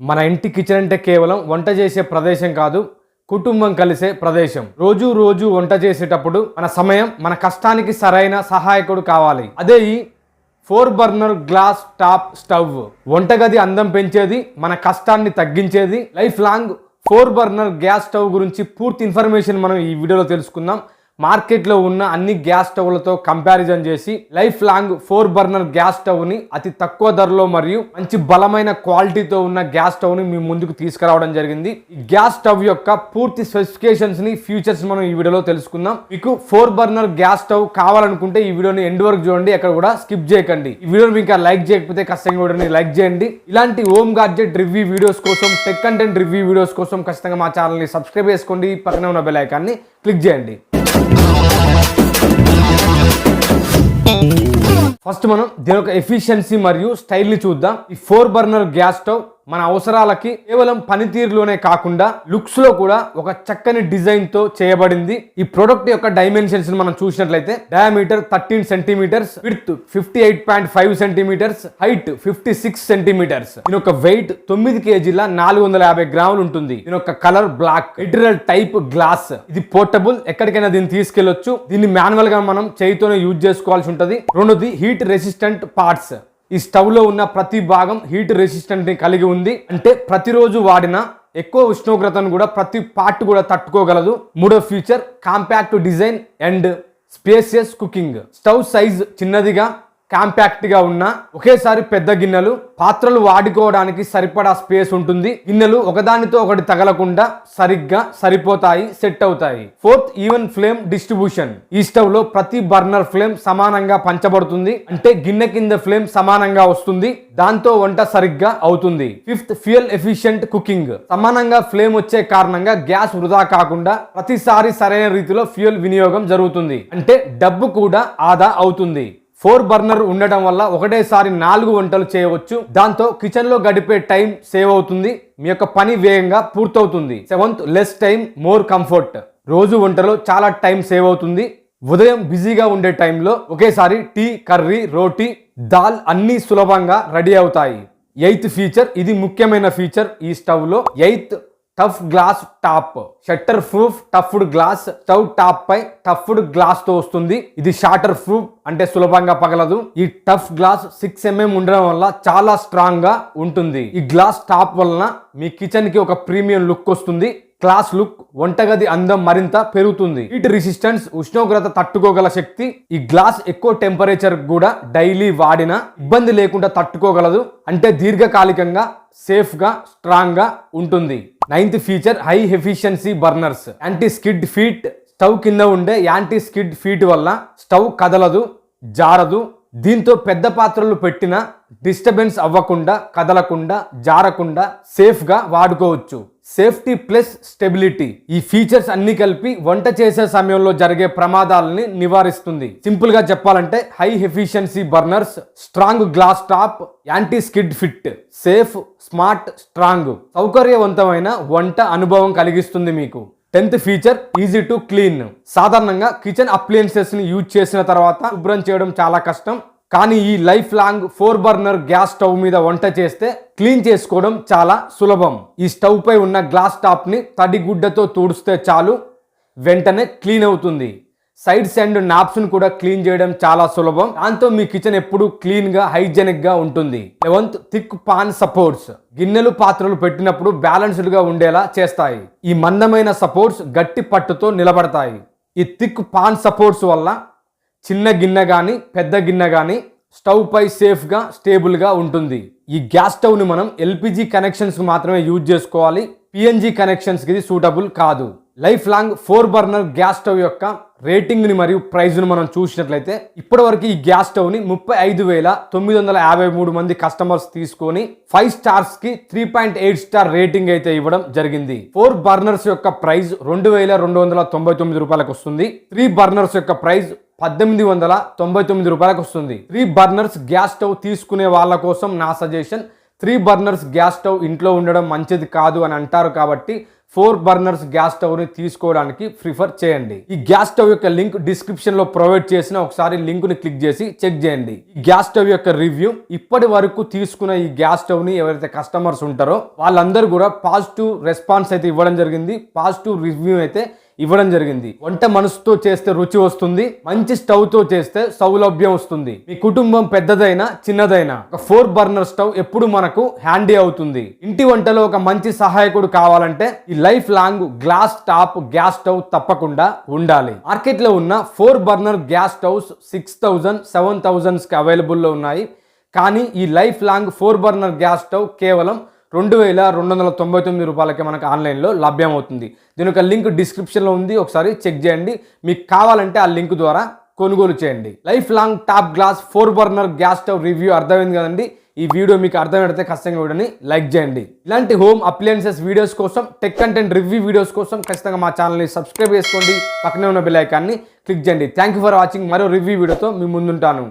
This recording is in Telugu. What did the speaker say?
మన ఇంటి కిచెన్ అంటే కేవలం వంట చేసే ప్రదేశం కాదు కుటుంబం కలిసే ప్రదేశం. రోజు రోజు వంట చేసేటప్పుడు మన సమయం మన కష్టానికి సరైన సహాయకుడు కావాలి. అదే ఈ four burner glass top stove. వంటగది అందం పెంచేది మన కష్టాన్ని తగ్గించేది. Life long four burner gas stove గురించి పూర్తి ఇన్ఫర్మేషన్ మనం ఈ వీడియోలో తెలుసుకుందాం. మార్కెట్లో ఉన్న అన్ని గ్యాస్ స్టవ్లతో కంపారిజన్ చేసి life long four burner gas స్టవ్ని అతి తక్కువ ధరలో మరియు మంచి బలమైన క్వాలిటీతో ఉన్న గ్యాస్ స్టవ్ని మీ ముందుకు తీసుకురావడం జరిగింది. ఈ గ్యాస్ స్టవ్ యొక్క పూర్తి స్పెసిఫికేషన్స్ని మనం ఈ వీడియోలో తెలుసుకుందాం. మీకు ఫోర్ బర్నర్ గ్యాస్ స్టవ్ కావాలనుకుంటే ఈ వీడియోని ఎండ్ వరకు చూడండి అక్కడ కూడా స్కిప్ చేయకండి. ఈ వీడియోని మీకు లైక్ చేయకపోతే ఖచ్చితంగా వీడియోని లైక్ చేయండి. ఇలాంటి హోమ్ గాడ్జెట్ రివ్యూ వీడియోస్ కోసం టెక్ కంటెంట్ రివ్యూ వీడియోస్ కోసం ఖచ్చితంగా మా ఛానల్ని సబ్స్క్రైబ్ చేసుకోండి. పక్కనే ఉన్న బెల్ ఐకాన్ని క్లిక్ చేయండి. ఫస్ట్ మనం దీని యొక్క ఎఫిషియన్సీ మరియు స్టైల్ని చూద్దాం. ఈ ఫోర్ బర్నర్ గ్యాస్ స్టవ్ మన అవసరాలకి కేవలం పనితీరులోనే కాకుండా లుక్స్లో కూడా ఒక చక్కని డిజైన్తో చేయబడింది. ఈ ప్రొడక్ట్ యొక్క డైమెన్షన్స్ మనం చూసినట్లయితే diameter thirteen centimetres width fifty eight point five centimetres height fifty six centimetres. దీని యొక్క వెయిట్ తొమ్మిది కేజీల నాలుగు వందల యాభై గ్రాములు ఉంటుంది. దీని యొక్క colour black material type glass. ఇది పోర్టబుల్ ఎక్కడికైనా దీన్ని తీసుకెళ్ళొచ్చు దీన్ని మాన్యువల్గా మనం చేయితోనే యూజ్ చేసుకోవాల్సి ఉంటుంది. రెండోది హీట్ రెసిస్టెంట్ పార్ట్స్. ఈ స్టవ్లో ఉన్న ప్రతి భాగం హీట్ రెసిస్టెంట్ని కలిగి ఉంది. అంటే ప్రతిరోజు వాడిన ఎక్కువ ఉష్ణోగ్రతను కూడా ప్రతి పార్ట్ కూడా తట్టుకోగలదు. మూడో feature compact design and spacious cooking stove size చిన్నదిగా కాంపాక్ట్గా ఉన్న ఒకేసారి పెద్ద గిన్నెలు పాత్రలు వాడుకోవడానికి సరిపడా స్పేస్ ఉంటుంది. గిన్నెలు ఒకదానితో ఒకటి తగలకుండా సరిగ్గా సరిపోతాయి సెట్ అవుతాయి. Fourth even flame distribution. ఈ స్టవ్లో ప్రతి బర్నర్ ఫ్లేమ్ సమానంగా పంచబడుతుంది. అంటే గిన్నె కింద ఫ్లేమ్ సమానంగా వస్తుంది. దాంతో వంట సరిగ్గా అవుతుంది. Fifth fuel efficient cooking. సమానంగా ఫ్లేమ్ వచ్చే కారణంగా గ్యాస్ వృధా కాకుండా ప్రతిసారి సరైన రీతిలో ఫ్యూయల్ వినియోగం జరుగుతుంది. అంటే డబ్బు కూడా ఆదా అవుతుంది. ఫోర్ బర్నర్ ఉండటం వల్ల ఒకటేసారి నాలుగు వంటలు చేయవచ్చు. దాంతో కిచెన్లో గడిపే టైం సేవ్ అవుతుంది. మీ యొక్క పని వేగంగా పూర్తవుతుంది. Seventh less time more comfort. రోజు వంటలో చాలా టైం సేవ్ అవుతుంది. ఉదయం బిజీగా ఉండే టైంలో ఒకేసారి టీ కర్రీ రోటీ దాల్ అన్నీ సులభంగా రెడీ అవుతాయి. ఎయిత్ ఫీచర్ ఇది ముఖ్యమైన ఫీచర్ ఈ స్టవ్లో. Eighth tough glass top shatter proof టఫ్డ్ glass stove top పై టఫ్డ్ గ్లాస్తో వస్తుంది. ఇది షార్టర్ ప్రూఫ్ అంటే సులభంగా పగలదు. ఈ టఫ్ గ్లాస్ సిక్స్ ఎంఎం ఉండడం వల్ల చాలా స్ట్రాంగ్గా ఉంటుంది. ఈ గ్లాస్ టాప్ వలన మీ కిచెన్కి ఒక ప్రీమియం లుక్ వస్తుంది. క్లాస్ లుక్ వంటగది అందం మరింత పెరుగుతుంది. హీట్ రెసిస్టెన్స్ ఉష్ణోగ్రత తట్టుకోగల శక్తి. ఈ గ్లాస్ ఎక్కువ టెంపరేచర్ కూడా డైలీ వాడిన ఇబ్బంది లేకుండా తట్టుకోగలదు. అంటే దీర్ఘకాలికంగా సేఫ్గా స్ట్రాంగ్గా ఉంటుంది. Ninth feature high efficiency burners anti skid feet stove కింద ఉండే యాంటీ స్కిడ్ ఫీట్ వల్ల స్టవ్ కదలదు జారదు. దీంతో పెద్ద పాత్రలు పెట్టిన డిస్టర్బెన్స్ అవ్వకుండా కదలకుండా జారకుండా సేఫ్గా వాడుకోవచ్చు. సేఫ్టీ ప్లస్ స్టెబిలిటీ ఈ ఫీచర్స్ అన్ని కలిపి వంట చేసే సమయంలో జరిగే ప్రమాదాలని నివారిస్తుంది. సింపుల్గా చెప్పాలంటే high efficiency burners strong glass top anti skid feet safe smart strong సౌకర్యవంతమైన వంట అనుభవం కలిగిస్తుంది మీకు. Tenth feature easy to clean సాధారణంగా కిచెన్ అప్లయన్సెస్ని యూజ్ చేసిన తర్వాత శుభ్రం చేయడం చాలా కష్టం. కానీ ఈ life long four burner gas stove మీద వంట చేస్తే క్లీన్ చేసుకోవడం చాలా సులభం. ఈ స్టవ్ పై ఉన్న గ్లాస్ టాప్ని తడిగుడ్డతో తడి గుడ్డతో తుడిస్తే చాలు వెంటనే క్లీన్ అవుతుంది. సైడ్స్ అండ్ నాప్స్ను కూడా క్లీన్ చేయడం చాలా సులభం. దాంతో మీ కిచెన్ ఎప్పుడు క్లీన్గా హైజెనిక్గా ఉంటుంది. Eleventh thick pan supports. గిన్నెలు పాత్రలు పెట్టినప్పుడు బ్యాలెన్స్డ్గా ఉండేలా చేస్తాయి. ఈ మందమైన సపోర్ట్స్ గట్టి పట్టుతో నిలబడతాయి. ఈ థిక్ పాన్ సపోర్ట్స్ వల్ల చిన్న గిన్నె కానీ పెద్ద గిన్నె కానీ స్టవ్ పై సేఫ్గా స్టేబుల్గా ఉంటుంది. ఈ గ్యాస్ స్టవ్ని మనం ఎల్పిజి కనెక్షన్స్కి మాత్రమే యూజ్ చేసుకోవాలి. పిఎన్జి కనెక్షన్స్కి ఇది సూటబుల్ కాదు. Life long four burner gas stove యొక్క రేటింగ్ని మరియు ప్రైజ్ను మనం చూసినట్లయితే ఇప్పటివరకు ఈ గ్యాస్ స్టవ్ని ముప్పై ఐదు వేల తొమ్మిది వందల యాభై మూడు మంది కస్టమర్స్ తీసుకొని five స్టార్స్కి three point eight star rating అయితే ఇవ్వడం జరిగింది. ఫోర్ బర్నర్స్ యొక్క ప్రైస్ రెండు వేల రెండు వందల తొంభై తొమ్మిది రూపాయలకు వస్తుంది. త్రీ బర్నర్స్ యొక్క ప్రైస్ పద్దెనిమిది వందల తొంభై తొమ్మిది రూపాయలకు వస్తుంది. త్రీ బర్నర్స్ గ్యాస్ స్టవ్ తీసుకునే వాళ్ళ కోసం నా suggestion. Three burners gas stove ఇంట్లో ఉండడం మంచిది కాదు అని అంటారు కాబట్టి ఫోర్ బర్నర్స్ గ్యాస్ స్టవ్ని తీసుకోవడానికి ప్రిఫర్ చేయండి. ఈ గ్యాస్ స్టవ్ యొక్క లింక్ డిస్క్రిప్షన్లో ప్రొవైడ్ చేసిన ఒకసారి లింక్ని క్లిక్ చేసి చెక్ చేయండి. ఈ గ్యాస్ స్టవ్ యొక్క రివ్యూ ఇప్పటి వరకు తీసుకున్న ఈ గ్యాస్ స్టవ్ని ఎవరైతే కస్టమర్స్ ఉంటారో వాళ్ళందరూ కూడా పాజిటివ్ రెస్పాన్స్ అయితే ఇవ్వడం జరిగింది. పాజిటివ్ రివ్యూ అయితే ఇవ్వడం జరిగింది. వంట మనసుతో చేస్తే రుచి వస్తుంది మంచి స్టవ్తో చేస్తే సౌలభ్యం వస్తుంది. మీ కుటుంబం పెద్దదైనా చిన్నదైనా. ఒక ఫోర్ బర్నర్ స్టవ్ ఎప్పుడు మనకు హ్యాండీ అవుతుంది. ఇంటి వంటలో ఒక మంచి సహాయకుడు కావాలంటే ఈ life long glass top gas stove తప్పకుండా ఉండాలి. మార్కెట్లో ఉన్న four burner gas stoves six thousand seven థౌజండ్స్కి అవైలబుల్లో ఉన్నాయి. కానీ ఈ life long four burner gas stove కేవలం రెండు వేల రెండు వందల తొంభై తొమ్మిది రూపాయలకి మనకు ఆన్లైన్లో లభ్యమవుతుంది. దీని యొక్క లింక్ డిస్క్రిప్షన్లో ఉంది. ఒకసారి చెక్ చేయండి. మీకు కావాలంటే ఆ లింక్ ద్వారా కొనుగోలు చేయండి. Life long top glass four burner gas stove review అర్థమైంది కదండి? ఈ వీడియో మీకు అర్థమైతే ఖచ్చితంగా వీడియోని లైక్ చేయండి. ఇలాంటి హోమ్ అప్లయన్సెస్ వీడియోస్ కోసం టెక్ కంటెంట్ రివ్యూ వీడియోస్ కోసం ఖచ్చితంగా మా ఛానల్ని సబ్స్క్రైబ్ చేసుకోండి. పక్కనే ఉన్న బెల్ ఐకాన్ని క్లిక్ చేయండి. థ్యాంక్ యూ ఫర్ వాచింగ్ మరో రివ్యూ వీడియోతో మీ ముందుంటాను.